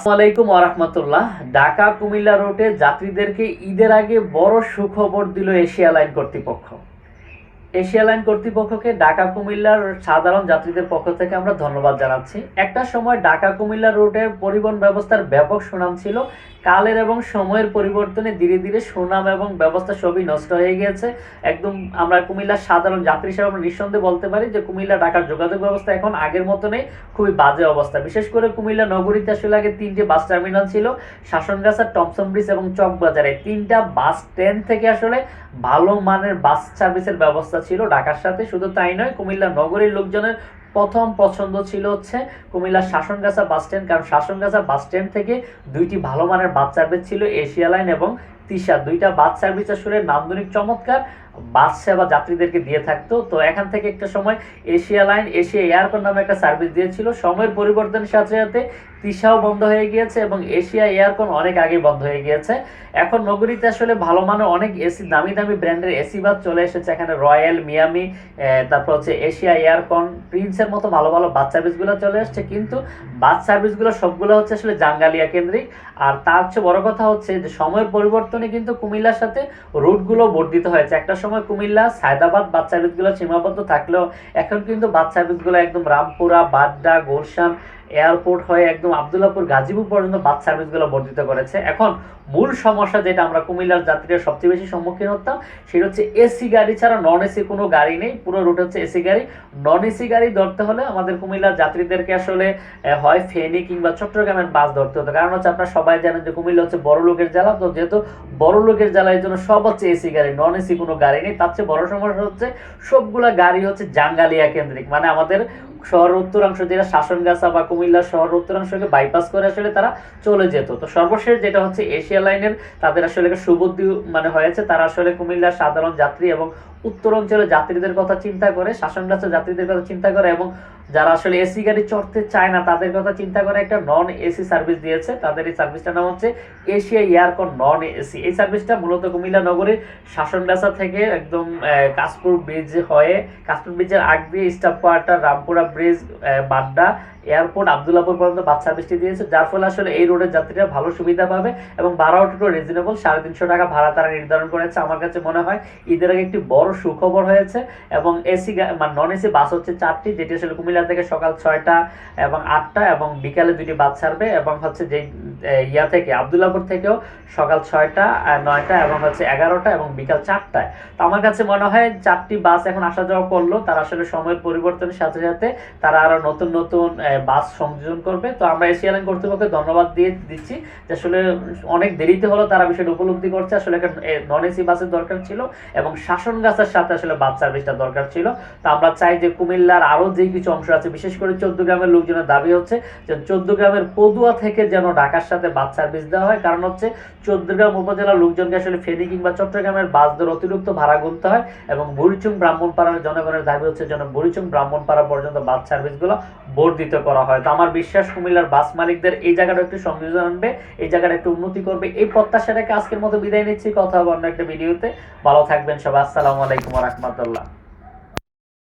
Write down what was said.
আসসালামাইকুম আরহামতুল্লাহ ঢাকা কুমিল্লা রোডে যাত্রীদেরকে ঈদের আগে বড় সুখবর দিল এশিয়া লাইন কর্তৃপক্ষ। এশিয়া লাইন কর্তৃপক্ষকে ঢাকা কুমিল্লার সাধারণ যাত্রীদের পক্ষ থেকে আমরা ধন্যবাদ জানাচ্ছি। একটা সময় ঢাকা কুমিল্লা রোডের পরিবহন ব্যবস্থার ব্যাপক সুনাম ছিল। কালের এবং সময়ের পরিবর্তনে ধীরে ধীরে সুনাম এবং ব্যবস্থা সবই নষ্ট হয়ে গিয়েছে। একদম আমরা কুমিল্লার সাধারণ যাত্রী হিসেবে আমরা নিঃসন্দেহে বলতে পারি যে কুমিল্লা ঢাকার যোগাযোগ ব্যবস্থা এখন আগের মতো নেই খুবই বাজে অবস্থা। বিশেষ করে কুমিল্লা নগরীতে আসলে আগে তিনটে বাস টার্মিনাল ছিল। শাসনগাছা, টমসন ব্রিজ এবং চকবাজারে। তিনটা বাস স্ট্যান্ড থেকে আসলে ভালো মানের বাস সার্ভিসের ব্যবস্থা ছিল ঢাকার সাথে, শুধু তাই নয় কুমিল্লা নগরীর লোকজনের প্রথম পছন্দ ছিল হচ্ছে কুমিল্লার শাসনগাছা বাস স্ট্যান্ড, কারণ শাসনগাছা বাস স্ট্যান্ড থেকে দুইটি ভালো মানের বাচ্চাদের ছিল এশিয়া লাইন এবং তিশা, দুইটা বাস সার্ভিস আসলে নান্দনিক চমৎকার বাস সেবা যাত্রীদেরকে দিয়ে থাকতো। তো এখান থেকে একটা সময় এশিয়া লাইন, এশিয়া এয়ারকন নামে একটা সার্ভিস দিয়েছিল। সময়ের পরিবর্তনের সাথে সাথে তিশাও বন্ধ হয়ে গিয়েছে এবং এশিয়া এয়ারকন অনেক আগে বন্ধ হয়ে গিয়েছে। এখন নগরীতে আসলে ভালো মানের অনেক এসি দামি দামি ব্র্যান্ডের এসি বাস চলে এসেছে। এখানে রয়্যাল, মিয়ামি তারপর হচ্ছে এশিয়া এয়ারকন প্রিন্সের মতো ভালো ভালো বাস সার্ভিসগুলো চলে আসছে কিন্তু বাস সার্ভিসগুলো সবগুলো হচ্ছে আসলে জাঙ্গালিয়া কেন্দ্রিক। আর তার চেয়ে বড় কথা হচ্ছে যে সময়ের পরিবর্তনে কিন্তু কুমিল্লার সাথে রুটগুলো বর্ধিত হয়েছে। একটা সময় কুমিল্লা, সায়দাবাদ বাচ্চা রুটগুলো সীমাবদ্ধ থাকলেও এখন কিন্তু বাচ্চা রুটগুলো একদম রামপুরা, বাড্ডা, গোলশান এয়ারপোর্ট হয়ে একদম আবদুল্লাপুর গাজীপুর পর্যন্ত বাস সার্ভিসগুলো বর্ধিত করেছে। এখন মূল সমস্যা যেটা আমরা কুমিল্লার যাত্রীরা সবচেয়ে বেশি সম্মুখীন হতাম, সেটা হচ্ছে এসি গাড়ি ছাড়া নন এসি কোনো গাড়ি নেই, পুরো রুট হচ্ছে এসি গাড়ি। নন এসি গাড়ি ধরতে হলে আমাদের কুমিল্লার যাত্রীদেরকে আসলে হয় ফেনী কিংবা চট্টগ্রামের বাস ধরতে হতো। কারণ হচ্ছে আপনারা সবাই জানেন যে কুমিল্লা হচ্ছে বড় লোকের জেলা, তো যেহেতু বড় লোকের জেলা এই জন্য সব হচ্ছে এসি গাড়ি নন এসি কোনো গাড়ি নেই। তার চেয়ে বড় সমস্যা হচ্ছে সবগুলা গাড়ি হচ্ছে জাঙ্গালিয়া কেন্দ্রিক। মানে আমাদের শহর উত্তরাংশ যেটা শাসনগাছা বা কুমিল্লা শহর উত্তরাংশকে বাইপাস করে আসলে তারা চলে যেত। তো সর্বশেষ যেটা হচ্ছে এশিয়া লাইনের তাদের আসলে সুবুদ্ধি মানে হয়েছে, তারা আসলে কুমিল্লার সাধারণ যাত্রী এবং উত্তর অঞ্চলের যাত্রীদের কথা চিন্তা করে, শাসনগাছা যাত্রীদের কথা চিন্তা করে এবং যারা আসলে এসি গাড়ি চড়তে চায় না, তাদের কথা চিন্তা করে একটা নন এসি সার্ভিস দিয়েছে। তাদের এই সার্ভিসটার নাম হচ্ছে এশিয়া এয়ারকন নন এসি এই সার্ভিসটা মূলত কুমিল্লা নগরীর শাসনগাছা থেকে একদম কাশপুর ব্রিজ হয়ে, কাশপুর ব্রিজের আগ দিয়ে staff quarter Rampura bridge Badda airport Abdullahpur পর্যন্ত বাস সার্ভিসটি দিয়েছে, যার ফলে আসলে এই রোডের যাত্রীরা ভালো সুবিধা পাবে এবং ভাড়াও একটু রিজনেবল সাড়ে তিনশো টাকা ভাড়া তারা নির্ধারণ করেছে। আমার কাছে মনে হয় ঈদের আগে একটি বড় সুখবর হয়েছে এবং এসি মানে নন এসি বাস হচ্ছে চারটি, যেটি আসলে কুমিল্লা থেকে সকাল ছয়টা এবং আটটা এবং বিকালে দুটি বাস ছাড়বে এবং হচ্ছে যে ইয়া থেকে আবদুল্লাপুর থেকেও সকাল ছয়টা নয়টা এবং হচ্ছে এগারোটা এবং বিকাল চারটায়। তো আমার কাছে মনে হয় চারটি বাস এখন আসা যাওয়া করল, তারা আসলে সময়ের পরিবর্তনের সাথে সাথে তারা আরও নতুন নতুন বাস সংযোজন করবে। তো আমরা এশিয়া লাইন কর্তৃপক্ষকে ধন্যবাদ দিয়ে দিচ্ছি যে আসলে অনেক দেরিতে হলো তারা বিষয়টা উপলব্ধি করছে। আসলে একটা নন এসি বাসের দরকার ছিল এবং শাসনগাছার সাথে আসলে বাস সার্ভিসটা দরকার ছিল। তো আমরা চাই যে কুমিল্লার আরও যে কিছু অংশ আছে, বিশেষ করে চোদ্দ গ্রামের লোকজনের দাবি হচ্ছে যে চোদ্দ গ্রামের পদুয়া থেকে যেন ঢাকার সাথে বাস সার্ভিস দেওয়া হয়। কারণ হচ্ছে চৌদ্দগ্রাম উপজেলার লোকজনকে আসলে ফেনী কিংবা চট্টগ্রামের বাস দর অতিরিক্ত ভাড়া গুনতে হয় এবং বুড়িচুং, ব্রাহ্মণপাড়ার জনগণের দাবি হচ্ছে যেন বুড়িচুং, ব্রাহ্মণপাড়া পর্যন্ত বাস সার্ভিসগুলো বর্ধিত করা হয়। তো আমার বিশ্বাস কুমিল্লার বাস মালিকদের এই জায়গাটা একটু সংযোজন আনবে, এই জায়গাটা একটু উন্নতি করবে। এই প্রত্যাশা রেখে আজকের মতো বিদায় নিচ্ছি। কথা হবে অন্য একটা ভিডিওতে। ভালো থাকবেন সবাই। আসসালামু আলাইকুম রহমতুল্লাহ।